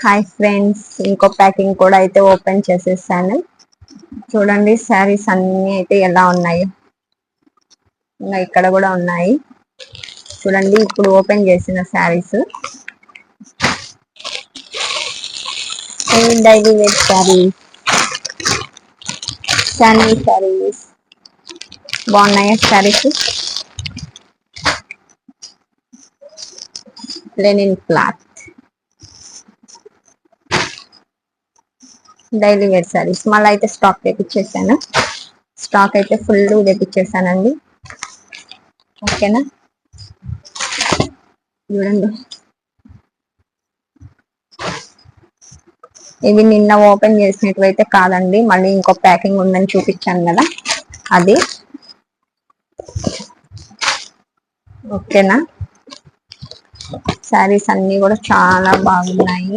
Hi friends ఇంకో packing కూడా అయితే ఓపెన్ చేసేసాను. చూడండి శారీస్ అన్ని అయితే ఎలా ఉన్నాయి? ఇంకా ఇక్కడ కూడా ఉన్నాయి. చూడండి ఇప్పుడు ఓపెన్ చేసిన saris daily wear saris sandy saris బాగున్నాయా saris linen cloth daily wear saris. మళ్ళీ అయితే స్టాక్ తెప్పించేసాను స్టాక్ అయితే ఫుల్ తెప్పించేసానండి ఓకేనా? చూడండి. ఇవి నిన్న ఓపెన్ చేసినట్టు కాదండి. మళ్ళీ ఇంకో ప్యాకింగ్ ఉందని చూపించాను కదా. అది. ఓకేనా? శారీస్ అన్ని కూడా చాలా బాగున్నాయి.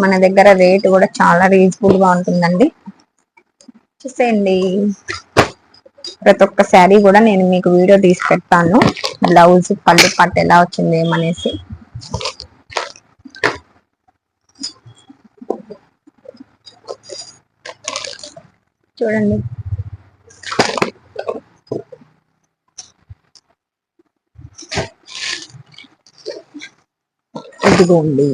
మన దగ్గర రేట్ కూడా చాలా రీజనబుల్గా ఉంటుందండి. చూసేయండి. ప్రతి ఒక్క శారీ కూడా నేను మీకు వీడియో తీసి పెడతాను. బ్లౌజ్ పళ్ళు పట్టు ఎలా వచ్చింది ఏమనేసి. చూడండి. ఇదిగోండి.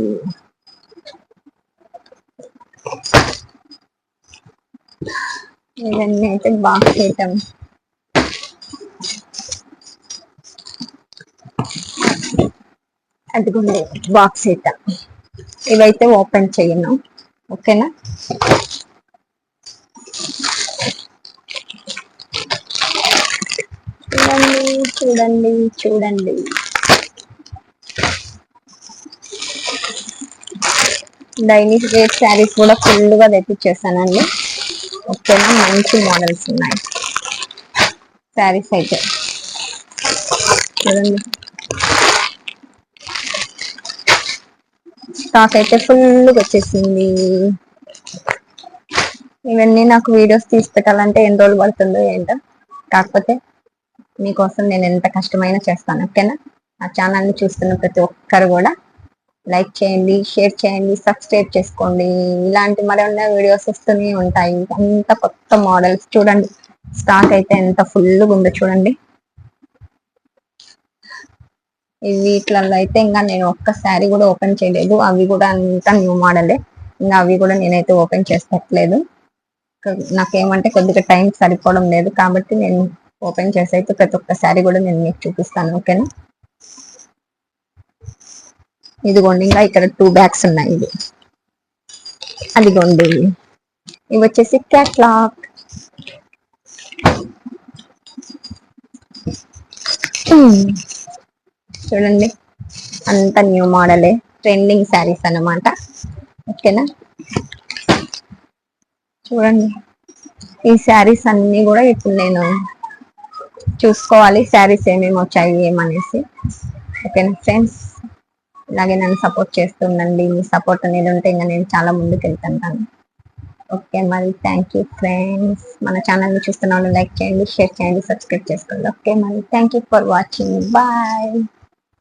ఇవన్నీ అయితే బాక్స్ ఐటమ్ అదిగోండి బాక్స్ ఐటమ్ ఇవైతే ఓపెన్ చేయను. ఓకేనా? చూడండి చూడండి చూడండి. డైలీ వేర్ శారీస్ కూడా ఫుల్గా తెప్పించేసానండి ఓకేనా? మంచి మోడల్స్ ఉన్నాయి. శారీస్ అయితే. చూడండి. స్టాక్ అయితే ఫుల్గా వచ్చేసింది. ఇవన్నీ నాకు వీడియోస్ తీసి పెట్టాలంటే ఎన్ని రోజులు పడుతుందో ఏంటో. కాకపోతే మీకోసం నేను ఎంత కష్టమైనా చేస్తాను. ఓకేనా? ఆ ఛానల్ని చూస్తున్న ప్రతి ఒక్కరు కూడా లైక్ చేయండి షేర్ చేయండి సబ్స్క్రైబ్ చేసుకోండి. ఇలాంటి మరిన్న వీడియోస్ వస్తూనే ఉంటాయి. అంత కొత్త మోడల్స్ చూడండి. స్టాక్ అయితే ఎంత ఫుల్గా ఉందో చూడండి. వీటిలలో అయితే ఇంకా నేను ఒక్క శారీ కూడా ఓపెన్ చేయలేదు. అవి కూడా అంత న్యూ మోడలే. ఇంకా అవి కూడా నేనైతే ఓపెన్ చేసుకోవట్లేదు నాకేమంటే కొద్దిగా టైం సరిపోవడం లేదు. కాబట్టి నేను ఓపెన్ చేసి అయితే ప్రతి ఒక్క శారీ కూడా నేను మీకు చూపిస్తాను. ఓకేనా? ఇదిగోండి ఇంకా ఇక్కడ టూ బ్యాగ్స్ ఉన్నాయి ఇది అదిగోండి. ఇవి వచ్చేసి క్యాట్లాక్ hmm. చూడండి అంత న్యూ మోడలే ట్రెండింగ్ శారీస్ అనమాట ఓకేనా? చూడండి ఈ శారీస్ అన్ని కూడా ఇప్పుడు నేను చూసుకోవాలి. శారీస్ ఏమేమి వచ్చాయి ఏమనేసి. ఓకేనా ఫ్రెండ్స్ ఇలాగే నన్ను సపోర్ట్ చేస్తుండండి. మీ సపోర్ట్ అనేది ఉంటే ఇంకా నేను చాలా ముందుకు వెళ్తుంటాను ఓకే మరి థ్యాంక్ యూ ఫ్రెండ్స్ మన ఛానల్ని చూస్తున్న వాళ్ళు లైక్ చేయండి షేర్ చేయండి సబ్స్క్రైబ్ చేసుకోండి. ఓకే మరి thank you for watching bye